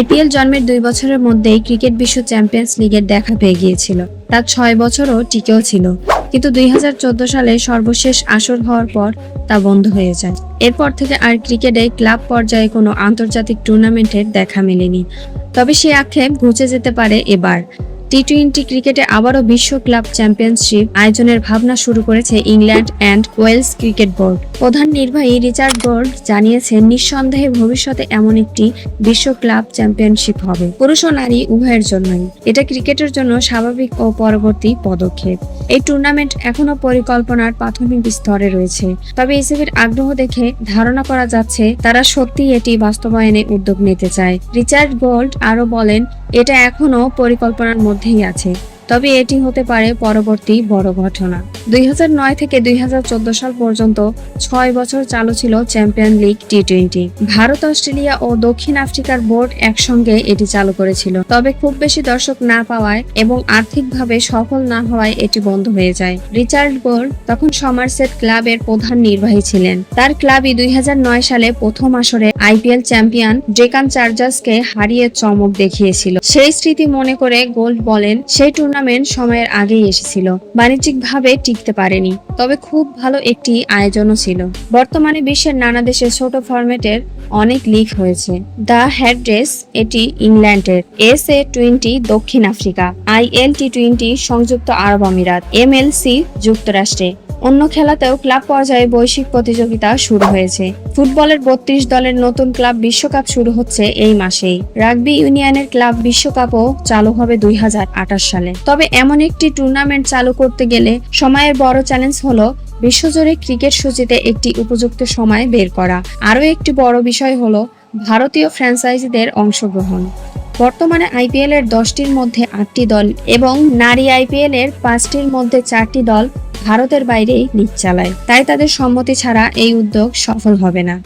IPL জন্মের দুই বছরের মধ্যেই ক্রিকেট বিশ্ব চ্যাম্পিয়ন্স লিগের দেখা পেয়ে গিয়েছিল। তার ছয় বছরও টিকেও ছিল। কিন্তু দুই হাজার চোদ্দ সালে সর্বশেষ আসর হওয়ার পর তা বন্ধ হয়ে যায়। এরপর থেকে আর ক্রিকেটে ক্লাব পর্যায়ে কোনো আন্তর্জাতিক টুর্নামেন্টের দেখা মেলেনি। তবে সে আক্ষেপ ঘুচে যেতে পারে এবার। টি টোয়েন্টি ক্রিকেটে আবারও বিশ্ব ক্লাব চ্যাম্পিয়নশিপ আয়োজনের ভাবনা শুরু করেছে England and Wales cricket board. প্রধান নির্বাহী রিচার্ড বোর্ড জানিয়েছেন, নিঃসন্দেহে ভবিষ্যতে এমন একটি বিশ্ব ক্লাব চ্যাম্পিয়নশিপ হবে, পুরুষ ও নারী উভয়ের জন্যই। এটা ক্রিকেটের জন্য স্বাভাবিক ও পরবর্তী পদক্ষেপ। এই টুর্নামেন্ট এখনও পরিকল্পনার প্রাথমিক স্তরে রয়েছে। তবে ইসিবির আগ্রহ দেখে ধারণা করা যাচ্ছে, তারা সত্যি এটি বাস্তবায়নে উদ্যোগ নিতে চায়। রিচার্ড গোল্ড আরও বলেন এটা এখনও পরিকল্পনার মধ্যেই আছে। তবে এটি হতে পারে পরবর্তী বড় ঘটনা। দুই হাজার নয় থেকে দুই হাজার চোদ্দ সাল পর্যন্ত ছয় বছর চালু ছিল champion league T twenty. Bharat, Australia ও দক্ষিণ আফ্রিকার বোর্ড একসঙ্গে এটি চালু করেছিল। তবে খুব বেশি দর্শক না পাওয়ায় এবং আর্থিকভাবে সফল না হওয়ায় এটি বন্ধ হয়ে যায়। রিচার্ড বোর্ড তখন সমারসেট ক্লাবের প্রধান নির্বাহী ছিলেন। তার ক্লাবই দুই হাজার নয় সালে প্রথম আসরে আইপিএল চ্যাম্পিয়ন ডেকান চার্জার্সকে হারিয়ে চমক দেখিয়েছিল। সেই স্মৃতি মনে করে গোল্ড বলেন, সেই টুর্নামেন্ট সময়ের আগেই এসেছিল। বাণিজ্যিকভাবে টিকতে পারেনি, তবে খুব ভালো একটি আয়োজনও ছিল। বর্তমানে বিশ্বের নানা দেশে ছোট ফরম্যাটের অনেক লিগ হয়েছে। দ্য হ্যাড্রেস এটি ইংল্যান্ডের এস এ টোয়েন্টি দক্ষিণ Africa, I L T twenty সংযুক্ত আরব আমিরাত সি যুক্তরাষ্ট্রে। অন্য খেলাতেও ক্লাব পর্যায়ে বৈশ্বিক প্রতিযোগিতা শুরু হয়েছে। ফুটবলের বত্রিশ দলের নতুন ক্লাব বিশ্বকাপ শুরু হচ্ছে এই মাসেই। রাগবি ইউনিয়নের ক্লাব বিশ্বকাপও চালু হবে দুই হাজার আঠাশ সালে। তবে এমন একটি টুর্নামেন্ট চালু করতে গেলে সময়ের বড় চ্যালেঞ্জ হলো বিশ্বজুড়ে ক্রিকেট সূচিতে একটি উপযুক্ত সময় বের করা। আরও একটি বড় বিষয় হলো ভারতীয় ফ্র্যাঞ্চাইজিদের অংশগ্রহণ। বর্তমানে আইপিএল এর দশটির মধ্যে আটটি দল এবং নারী আইপিএল এর পাঁচটির মধ্যে চারটি দল ভারতের বাইরেই লিগ চালায়। তাই তাদের সম্মতি ছাড়া এই উদ্যোগ সফল হবে না।